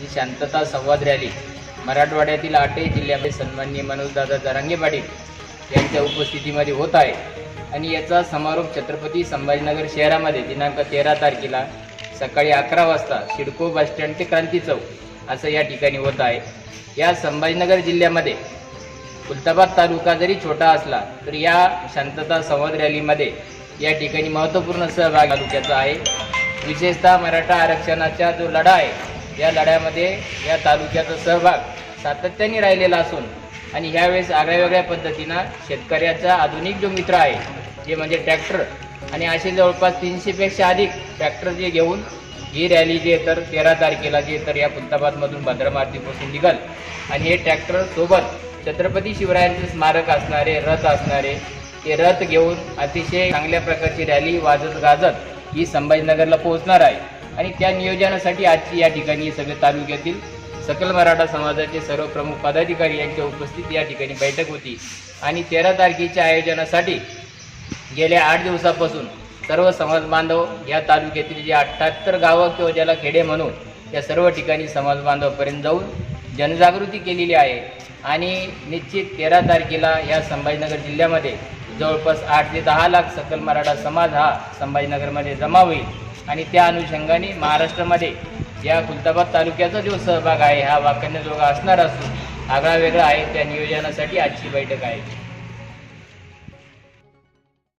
जी शांतता संवाद रॅली मराठवाड्यातील आठही जिल्ह्यामध्ये सन्माननीय मनोजदादा जरांगे पाटील यांच्या उपस्थितीमध्ये होत आहे. आणि याचा समारोप छत्रपती संभाजीनगर शहरामध्ये दिनांक तेरा तारखेला सकाळी अकरा वाजता सिडको बसस्टँड ते क्रांती चौक असं या ठिकाणी होत आहे. या संभाजीनगर जिल्ह्यामध्ये खुलताबाद तालुका जरी छोटा असला तरी या शांतता संवाद रॅलीमध्ये या ठिकाणी महत्त्वपूर्ण सहभाग तालुक्याचा आहे. विशेषतः मराठा आरक्षणाचा जो लढा आहे या लढ्यामध्ये या तालुक्याचा सहभाग सातत्याने राहिलेला असून आणि ह्यावेळेस आगळ्या वेगळ्या पद्धतीनं शेतकऱ्याचा आधुनिक जो मित्र आहे जे म्हणजे ट्रॅक्टर आणि असे जवळपास तीनशेपेक्षा अधिक ट्रॅक्टर जे घेऊन ही रॅली जी आहे तर तेरा तारखेला जी आहे तर या खुलताबादमधून भद्रमारतीपासून निघाल. आणि हे ट्रॅक्टर सोबत छत्रपती शिवरायांचे स्मारक असणारे रथ असणारे ते रथ घेऊन अतिशय चांगल्या प्रकारची रॅली वाजत गाजत ही संभाजीनगरला पोहोचणार आहे. आणि त्या नियोजनासाठी आजची या ठिकाणी सगळे तालुक्यातील सकल मराठा समाजाचे सर्व प्रमुख पदाधिकारी यांच्या उपस्थित या ठिकाणी बैठक होती. आणि तेरा तारखेच्या आयोजनासाठी गेल्या आठ दिवसापासून सर्व समाज बांधव या तालुक्यातील जे अठ्ठ्याहत्तर गावं किंवा ज्याला खेडे म्हणून त्या सर्व ठिकाणी समाज बांधवापर्यंत जाऊन जनजागृती केलेली आहे. आणि निश्चित तेरा तारखेला या संभाजीनगर जिल्ह्यामध्ये जवळपास आठ ते दहा लाख सकल मराठा समाज हा संभाजीनगरमध्ये जमा होईल. आणि त्या अनुषंगाने महाराष्ट्रामध्ये या खुलताबाद तालुक्याचा जो सहभाग आहे हा वाकण्याजोगा असणार असून आगळा वेगळा आहे त्या नियोजनासाठी आजची बैठक आहे.